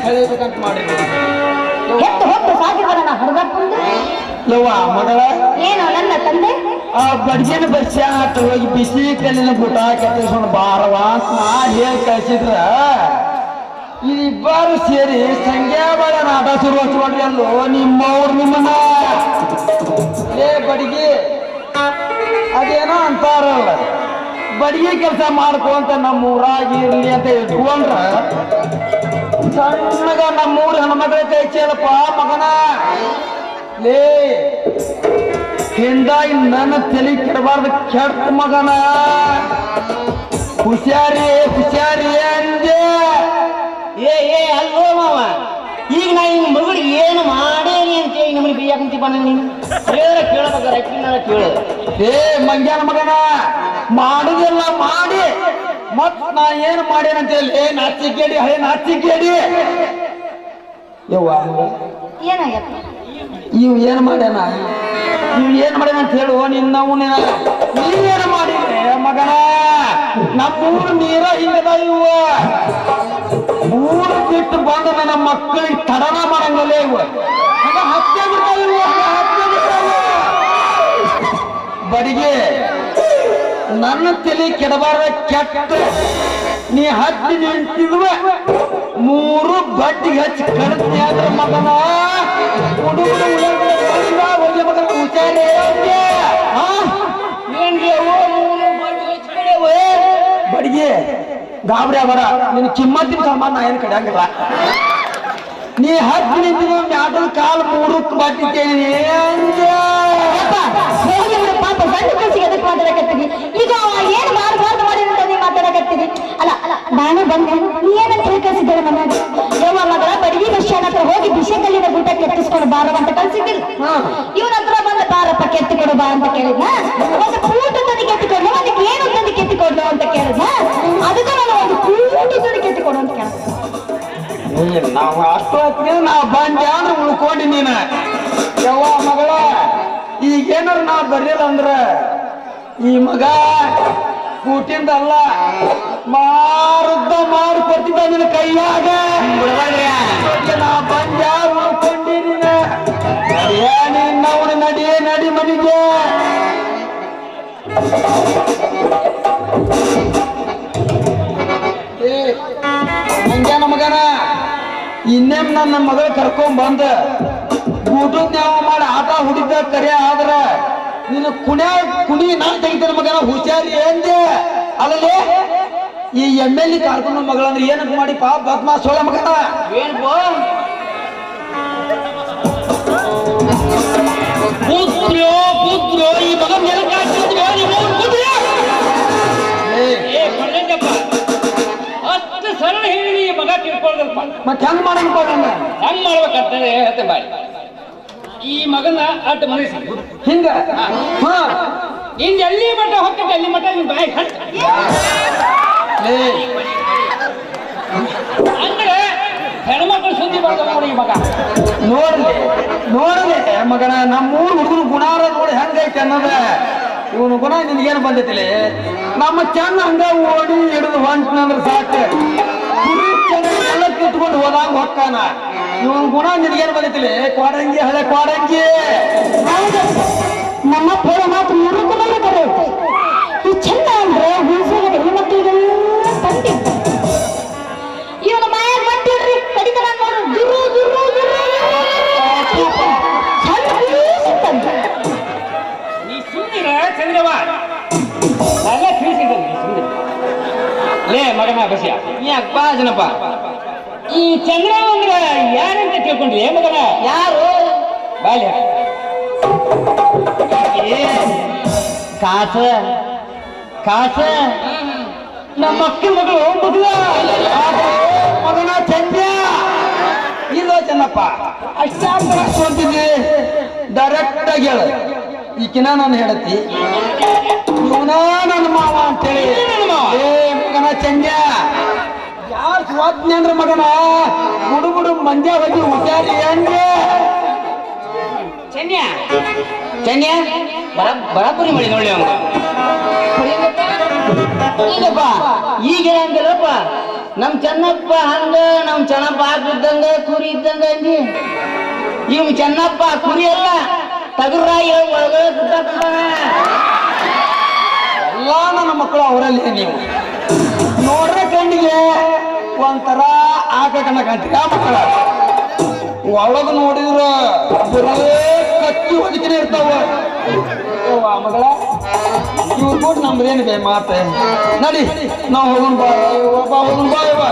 ಮರ್ಯಾದೆ ಕಳಿಬೇಕಂತ ಮಾಡಿದ್ರು ಹೆತ್ತು ನನ್ನ ಹಡಗಪ್ಪಂದು ಯವ್ವ ಮಗಳ. ಏನು ನನ್ನ ತಂದೆ? ಆ ಬಡ್ಗಿನ ಬರ್ಸ ಆಟ ಹೋಗಿ ಬಿಸಿ ಕಲ್ಲಿನ ಗುಟ ಕೆತ್ತಿಸ್ಕೊಂಡು ಬಾರವ ಅಂತ ನಾ ಹೇಳಿ ಕಳಿಸಿದ್ರ. ಇಬ್ಬರು ಸೇರಿ ಸಂಖ್ಯಾ ಬಳ ನಾಟ ಶುರು ಹಚ್ಕೊಂಡ್ರಿ ಅಲ್ಲೋ ನಿಮ್ಮವ್ರು ನಿಮ್ಮನ್ನ. ಏ ಬಡಿಗೆ ಅದೇನೋ ಅಂತಾರಲ್ಲ. ಬಡಿಗೆ ಕೆಲಸ ಮಾಡ್ಕೊಂತ ನಮ್ಮ ಊರಾಗಿರ್ಲಿ ಅಂತ ಇಟ್ಕೊಂಡ್ರ ಸಣ್ಣಗ ನಮ್ಮೂರು ಹೆಣ್ಮಕ್ಳ ಕೈ ಚೇಲಪ್ಪ ಮಗನ. ಲೇ ಹಿಂದಾಗಿ ನನ್ನ ತಲೆ ಕೆಡಬಾರ್ದು ಕೆಟ್ಟ ಮಗನ. ಹುಷಾರಿ ಹುಷಾರಿ ಅಂದೆ. ಏ ಏ ಅಲ್ಲೋ ಮಾವ. ಈಗ ನಾ ಹಿಂಗ್ ಮಗಳು ಏನು ಮಾಡೇನಿ ಅಂತ ಹೇಳಿ ನಮ್ಮನೆ ಬಿಯ್ಯಾಕಂತಿ ಬನ್ನ ನೀನು? ಹೇಳಿದ್ರೆ ಕೇಳಬೇಕಾರೆ ಅಕ್ಕಿನ ಕೇಳು. ಏ ಮಂಗ್ಯಾನ ಮಗನ. ಮಾಡುದಿಲ್ಲ ಮಾಡಿ. ಮತ್ ನಾ ಏನು ಮಾಡೇನಂತ ಹೇಳಿ ಏ ನಾಚಿಕೇಡಿ ಹಳೆ ನಾಚಿಕೇಡಿ. ಯವ್ವ ಇವ್ ಏನ್ ಮಾಡ್ಯಾನ? ಇವ್ ಏನ್ ಮಾಡ್ಯಾನ ಅಂತ ಹೇಳು ನಿನ್ನವು ನೀವೇನು ಮಾಡಿದ್ರೆ ಮಗನ? ನಮ್ಮೂರು ನೀರ ಹಿಂಗದ ಇವ ಊರು ಬಿಟ್ಟು ಬಂದ ನನ್ನ ಮಕ್ಕಳಿಗೆ ತಡನ ಮಾಡಂಗಲ್ಲ ಇವ ಹತ್ಯೆ ಬಿಡ್ತಾವ ಇವ ಹತ್ಯೆ ಬಿಡ್ತಾವ. ಬಡಿಗೆ ನನ್ನ ತಲೆ ಕೆಡಬಾರ ಕೆಟ್ಟ. ನೀ ಹತ್ತಿ ನಿಂತಿರುವ ಮೂರು ಬಡ್ಡಿ ಹಚ್ಚಿ ಕಡತ್ನಿ ಆದ್ರ ಮಗನ. ಬಡಿಗ, ಗಾಬರಿ ಬರ ನಿನ್ ಕಿಮ್ಮತ್ತಿನ ಸಾಮಾನು ನಾ ಏನು ಕಡಿಯಂಗಿಲ್ಲ ನೀ ಹತ್ತಿ ನಿಂತಿರುವ ಮ್ಯಾಟದ ಕಾಲು ಮೂರು ಬಡ್ಡಿ ಕೇಳಿ ಕಲ್ಲಿನ ಗುಡ್ಡ ಕೆತ್ತಿಸ್ಕೊಂಡು ಬಾರವ ಅಂತ ಕಳ್ಸಿದ್ದಿಲ್ಲ. ಇವನ ಹತ್ರ ಬಂದ ಬಾರಪ್ಪ ಕೆತ್ತಿಕೊಡು ಬಾ ಅಂತ ಕೇಳಿದ್ನ? ಒಂದು ಕೂಟು ತಂದು ಕೆತ್ತಿಕೊಂಡು ಅದಕ್ಕೆ ಏನು ತಂದು ಕೆತ್ತಿಕೊಂಡು ಅಂತ ಕೇಳಿದ್ನ? ಅದಕ್ಕೆ ನಾನು ಒಂದು ಕೂಟು ತಂದು ಕೆತ್ತಿಕೊಡು ಅಂತ ಕೇಳ ನಾವು ಅಷ್ಟು ಹೊತ್ತಿಗೆ ನಾವು ಬಂದೆ ಅಂದ್ರೆ ಉಳ್ಕೊಂಡಿ ನೀನ. ಯಾವ ಮಗಳ ಈಗೇನಾರು ನಾ ಬರ್ಲಿಲ್ಲ ಅಂದ್ರೆ ಈ ಮಗ ಕೂಟಿಂದಲ್ಲ ಮಾರುದ್ದ ಮಾರು ಕೊಟ್ಟಿದ್ದ ನಿನ್ನ ಕೈಯಾಗ. ನಾ ಬಂದ ಉಳ್ಕೊಂಡಿ ನೀನ ನಡಿಯ ನಿನ್ನವನು ನಡಿ ನಡಿ ಮನಿಗೆ. ಏ ನಮಗನ ಮಗನ ಇನ್ನೇಮ್ ನನ್ನ ಮಗಳ ಕರ್ಕೊಂಡ್ ಬಂದ ಊಟದ್ ನ್ಯಾವ ಮಾಡಿ ಆಟ ಹುಡುಗ ಕರೆ ಆದ್ರ ನಿನ್ನ ಕುಣೆ ಕುಣಿ ನಾನು ತೆಗಿತೇನೆ ಮಗನ ಹುಷಾರಿ ಎಂದೆ ಅಲ್ಲಲ್ಲಿ ಈ ಎಂ ಎಲ್ ಇ ಕಾರ್ಕೊಂಡು ಮಗಳಂದ್ರೆ ಏನಕ್ಕೆ ಮಾಡಿ ಪಾ ಬದ್ಮಾ ಸೋಳ ಮಗನ. ಏನ್ ಬೋ? ಪುತ್ರೋ ಪುತ್ರೋ ಈ ಮಗ ನೀವು ಏ ಅಷ್ಟು ಸರಳ ಹೇಳಿ ಈ ಮಗ ಮತ್ತೆ ಹೆಂಗ್ ಮಾಡನ್ಪ ನನ್ನ ಹೆಂಗ್ ಮಾಡ್ಬೇಕಂತ ಹೇಳ್ತೇನೆ ಬಾಯ್. ಈ ಮಗನ ಅಡ್ಡ ಮನೆ ಹಿಂಗ. ಹಾ. ಇನ್ ಎಲ್ಲಿ ಮಟ್ಟ ಹೊಟ್ಟೆ ಅಲ್ಲಿ ಮಟ್ಟ ನಿನ್ ಬಾಯಿ ಅಂದ್ರೆ ಹೆಣ್ಮಕ್ಳು ಸುದ್ದಿ ಬರ್ತಾವ ನೋಡಿ ಈ ಮಗ. ನೋಡ್ಲಿ ನೋಡ್ಲಿ ಮಗನ ನಮ್ಮೂರು ಹುಡುಗರು ಗುಣಾರ ನೋಡಿ ಹೆಂಗೈತೆ ಅನ್ನೋದ. ಇವನು ಗುಣ ನಿನ್ಗೇನು ಬಂದೈತಿಲಿ? ನಮ್ಮ ಚೆನ್ನ ಹಂಗ ಓಡಿ ಹಿಡಿದು ಹೊಂಟ್ನಂದ್ರೆ ಸಾಕು. ಹೊಕ್ಕಾನ ಇವನ್ ಗುಣ ನಿನಗೇನು ಬಂದೈತಿಲಿ ಕ್ವಾಡಂಗಿ ಹಳೆ ಕ್ವಾಡಂಗಿ. ನಮ್ಮ ಪೂರ ಮಾತು ನನ್ನ ಕರೆ ಈ ಚಂದ ಅಂದ್ರೆ ಹುಣಸೆಗಡೆ ಹೆಣ್ಮಕ್ಳಿಗೆಲ್ಲ ತಂಟಿ ಇವನ ಮಾಯ ಕಡಿತನ ನೋಡು ದುರು ದುರು ದುರು ಚಂದ ಬೀಸಿತ್ತಂತ. ನೀ ಚಂದ್ರವ. ಎಲ್ಲ ತಿಳಿಸಿದ್ದ ನೀ ಸುಂದಿರ ಲೇ ಮಗನ ಬಸ್ಯ. ಯಾಕಪ್ಪ ಜನಪ್ಪ ಈ ಚಂದ್ರ ಅಂದ್ರ ಯಾರಂತ ತಿಳ್ಕೊಂಡ್ರಿ ಏ ಮಗನ? ಯಾರು? ಬಾಲ್ಯ. ಕಾಸ ಕಾಸ. ನಮ್ಮ ಅಕ್ಕ ಮಗಳು ಮಗಳ ಮಗನ ಚಂದ್ರ ಇಲ್ಲ ಚೆನ್ನಪ್ಪ. ಅಷ್ಟಿದ್ವಿ ಡೈರೆಕ್ಟ್ ಆಗಿ ಹೇಳ. ಈಕಿನ ನಾನು ಹೇಳತಿ ಇವನ ನನ್ನ ಮಾವ ಅಂತೇಳಿ. ಏ ಮಗನ ಚಂದ್ಯ. ಯಾರು ಅಂದ್ರ ಮಗನ? ಗುಡು ಗುಡು ಮಂದ್ಯ ಹೋಗಿ ಹುಷಾರಿ ಹಂಗೆ? ಚನ್ಯ? ಚನ್ಯ? ಬರ ಬರಾಬರಿ ಮಾಡಿ ನೋಡಿ ಅವ್ನು ಈಗ ಅಂದಲ್ಲಪ್ಪ ನಮ್ ಚೆನ್ನಪ್ಪ ಹಂಗ ನಮ್ ಚೆನ್ನಪ್ಪ ಇದ್ದಂಗ ಕುರಿ ಇದ್ದಂಗ ಅಂದಿ. ಇವ್ ಚೆನ್ನಪ್ಪ ಕುರಿ ಅಲ್ಲ ತಗುರಾಯಿ ಒಳಗ ಸುತ್ತಾಡ್ತಾನ. ಎಲ್ಲ ನನ್ನ ಮಕ್ಕಳು ಅವರಲ್ಲಿ ನೀವು. ನೋಡ್ರೆ ಕಣ್ಣಿಗೆ. ಒಂಥರ ಆಕ ಕಣ್ಣ ಕಾಣ್ತೀವಿ ಆ ಒಳಗ ನೋಡಿದ್ರ ಕತ್ತಿ ಹೊದಿಕಿನೇ ಇರ್ತಾವ. ಮಗಳ? ಇವ್ರು ಕೂಡ ನಮ್ದೇನಿದೆ ಮಾತೆ. ನಡಿ, ನಾವು ಹೋಗೋಣ ಬಾ. ಬಾ, ಹೋಗೋಣ ಬಾ.